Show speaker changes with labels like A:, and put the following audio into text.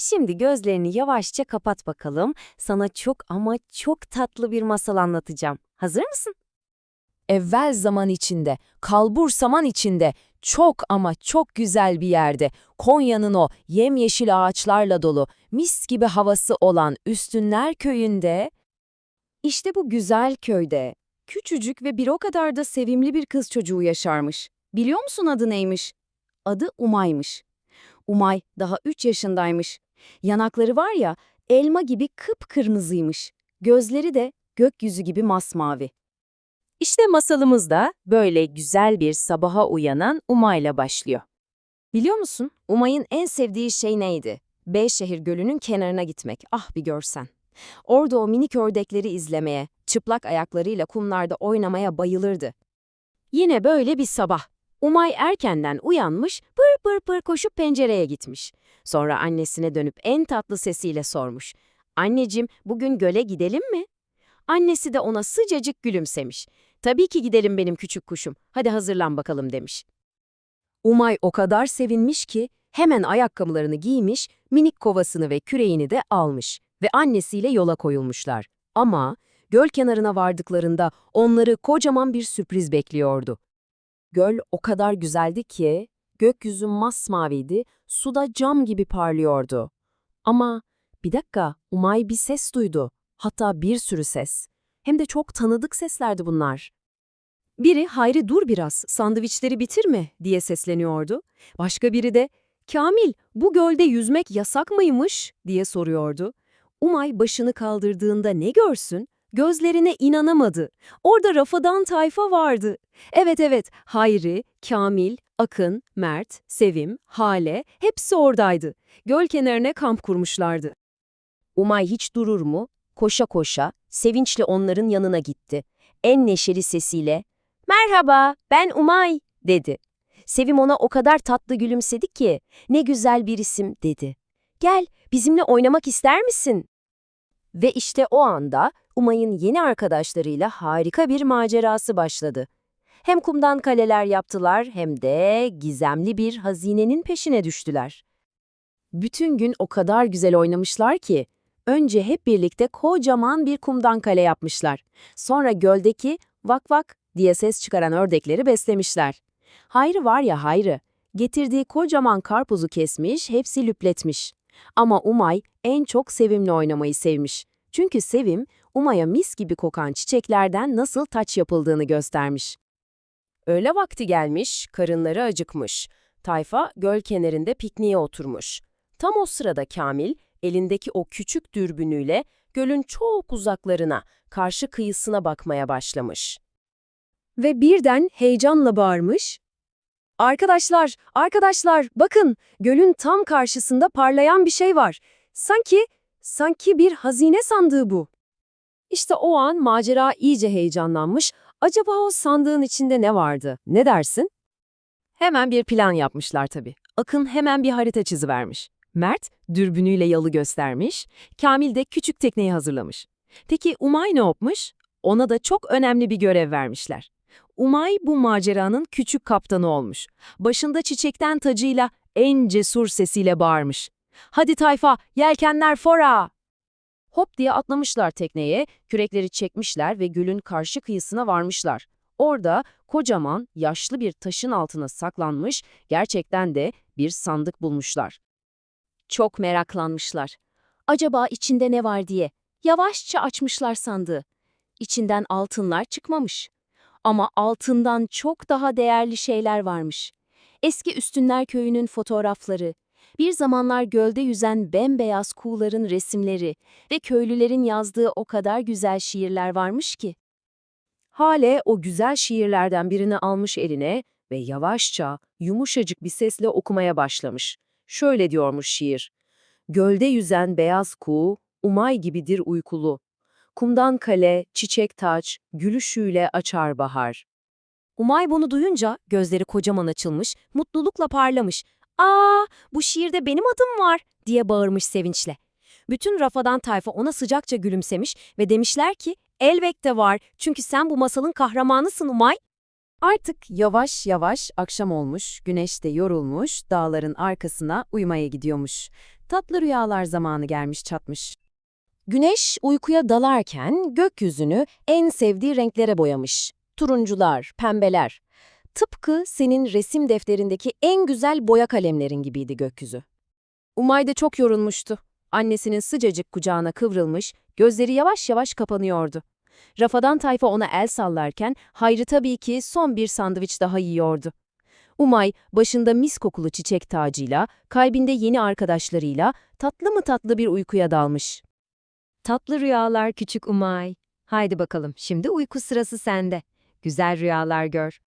A: Şimdi gözlerini yavaşça kapat bakalım. Sana çok ama çok tatlı bir masal anlatacağım. Hazır mısın?
B: Evvel zaman içinde, kalbur saman içinde, çok ama çok güzel bir yerde, Konya'nın o yemyeşil ağaçlarla dolu, mis gibi havası olan Üstünler Köyü'nde,
A: İşte bu güzel köyde küçücük ve bir o kadar da sevimli bir kız çocuğu yaşarmış. Biliyor musun adı neymiş? Adı Umay'mış. Umay daha 3 yaşındaymış. Yanakları var ya elma gibi kıpkırmızıymış. Gözleri de gökyüzü gibi masmavi.
B: İşte masalımız da böyle güzel bir sabaha uyanan Umay'la başlıyor.
A: Biliyor musun? Umay'ın en sevdiği şey neydi? Beyşehir Gölü'nün kenarına gitmek. Ah bir görsen. Orada o minik ördekleri izlemeye, çıplak ayaklarıyla kumlarda oynamaya bayılırdı. Yine böyle bir sabah. Umay erkenden uyanmış, pır pır pır koşup pencereye gitmiş. Sonra annesine dönüp en tatlı sesiyle sormuş. Anneciğim, bugün göle gidelim mi? Annesi de ona sıcacık gülümsemiş. Tabii ki gidelim benim küçük kuşum. Hadi hazırlan bakalım demiş. Umay o kadar sevinmiş ki hemen ayakkabılarını giymiş, minik kovasını ve küreğini de almış ve annesiyle yola koyulmuşlar. Ama göl kenarına vardıklarında onları kocaman bir sürpriz bekliyordu. Göl o kadar güzeldi ki gökyüzü masmaviydi, suda cam gibi parlıyordu. Ama bir dakika, Umay bir ses duydu. Hatta bir sürü ses. Hem de çok tanıdık seslerdi bunlar. Biri Hayri dur biraz, sandviçleri bitirme diye sesleniyordu. Başka biri de Kamil bu gölde yüzmek yasak mıymış diye soruyordu. Umay başını kaldırdığında ne görsün? Gözlerine inanamadı. Orada Rafadan tayfa vardı. Evet evet, Hayri, Kamil, Akın, Mert, Sevim, Hale hepsi oradaydı. Göl kenarına kamp kurmuşlardı.
B: Umay hiç durur mu? Koşa koşa, sevinçle onların yanına gitti. En neşeli sesiyle, ''Merhaba, ben Umay.'' dedi. Sevim ona o kadar tatlı gülümsedi ki, ''Ne güzel bir isim.'' dedi. ''Gel, bizimle oynamak ister misin?'' Ve işte o anda Umay'ın yeni arkadaşlarıyla harika bir macerası başladı. Hem kumdan kaleler yaptılar hem de gizemli bir hazinenin peşine düştüler. Bütün gün o kadar güzel oynamışlar ki, önce hep birlikte kocaman bir kumdan kale yapmışlar. Sonra göldeki vak vak diye ses çıkaran ördekleri beslemişler. Hayrı var ya Hayrı, getirdiği kocaman karpuzu kesmiş, hepsi lüpletmiş. Ama Umay en çok Sevim'le oynamayı sevmiş. Çünkü Sevim, Umay'a mis gibi kokan çiçeklerden nasıl taç yapıldığını göstermiş. Öğle vakti gelmiş, karınları acıkmış. Tayfa göl kenarında pikniğe oturmuş. Tam o sırada Kamil, elindeki o küçük dürbünüyle gölün çok uzaklarına, karşı kıyısına bakmaya başlamış.
A: Ve birden heyecanla bağırmış. Arkadaşlar, arkadaşlar bakın gölün tam karşısında parlayan bir şey var. Sanki, sanki bir hazine sandığı bu. İşte o an macera iyice heyecanlanmış. Acaba o sandığın içinde ne vardı? Ne dersin? Hemen bir plan yapmışlar tabii. Akın hemen bir harita çizivermiş. Mert dürbünüyle yalı göstermiş. Kamil de küçük tekneyi hazırlamış. Peki Umay ne yapmış? Ona da çok önemli bir görev vermişler. Umay bu maceranın küçük kaptanı olmuş. Başında çiçekten tacıyla en cesur sesiyle bağırmış. Hadi tayfa, yelkenler fora! Hop diye atlamışlar tekneye, kürekleri çekmişler ve gölün karşı kıyısına varmışlar. Orada kocaman, yaşlı bir taşın altına saklanmış, gerçekten de bir sandık bulmuşlar. Çok meraklanmışlar. Acaba içinde ne var diye. Yavaşça açmışlar sandığı. İçinden altınlar çıkmamış. Ama altından çok daha değerli şeyler varmış. Eski Üstünler Köyü'nün fotoğrafları, bir zamanlar gölde yüzen bembeyaz kuğuların resimleri ve köylülerin yazdığı o kadar güzel şiirler varmış ki. Hale o güzel şiirlerden birini almış eline ve yavaşça, yumuşacık bir sesle okumaya başlamış. Şöyle diyormuş şiir. Gölde yüzen beyaz kuğu, umay gibidir uykulu. Kumdan kale, çiçek taç, gülüşüyle açar bahar. Umay bunu duyunca gözleri kocaman açılmış, mutlulukla parlamış. ''Aa, bu şiirde benim adım var!'' diye bağırmış sevinçle. Bütün rafadan tayfa ona sıcakça gülümsemiş ve demişler ki, ''Elbette var çünkü sen bu masalın kahramanısın Umay.'' Artık yavaş yavaş akşam olmuş, güneş de yorulmuş, dağların arkasına uyumaya gidiyormuş. Tatlı rüyalar zamanı gelmiş çatmış.
B: Güneş uykuya dalarken gökyüzünü en sevdiği renklere boyamış. Turuncular, pembeler. Tıpkı senin resim defterindeki en güzel boya kalemlerin gibiydi gökyüzü.
A: Umay da çok yorulmuştu. Annesinin sıcacık kucağına kıvrılmış, gözleri yavaş yavaş kapanıyordu. Rafadan tayfa ona el sallarken Hayri tabii ki son bir sandviç daha yiyordu. Umay başında mis kokulu çiçek tacıyla, kalbinde yeni arkadaşlarıyla tatlı mı tatlı bir uykuya dalmış.
C: Tatlı rüyalar küçük Umay. Haydi bakalım, şimdi uyku sırası sende. Güzel rüyalar gör.